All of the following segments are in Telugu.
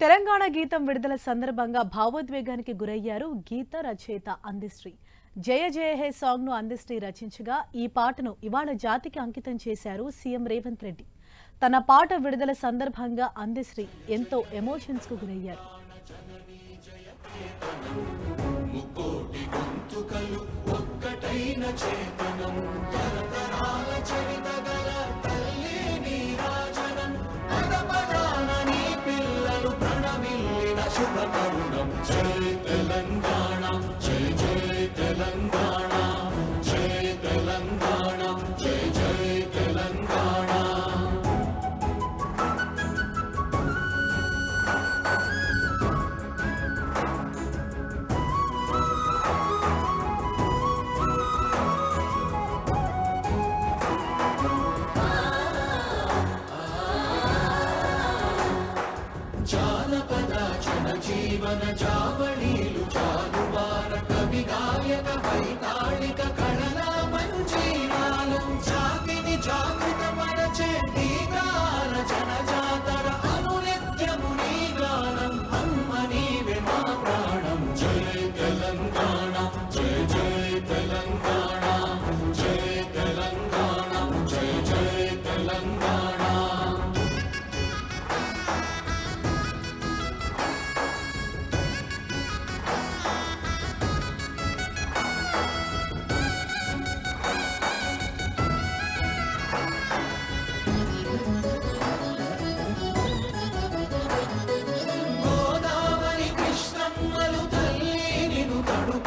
తెలంగాణ గీతం విడుదల సందర్భంగా భావోద్వేగానికి గురయ్యారు గీత రచయిత అందిశ్రీ. జయ జయ హే సాంగ్ను అందిశ్రీ రచించగా ఈ పాటను ఇవాళ జాతికి అంకితం చేశారు సీఎం రేవంత్ రెడ్డి. తన పాట విడుదల సందర్భంగా అందిశ్రీ ఎంతో ఎమోషన్స్కు గురయ్యారు జానపద జన జీవన జావళి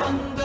thunder.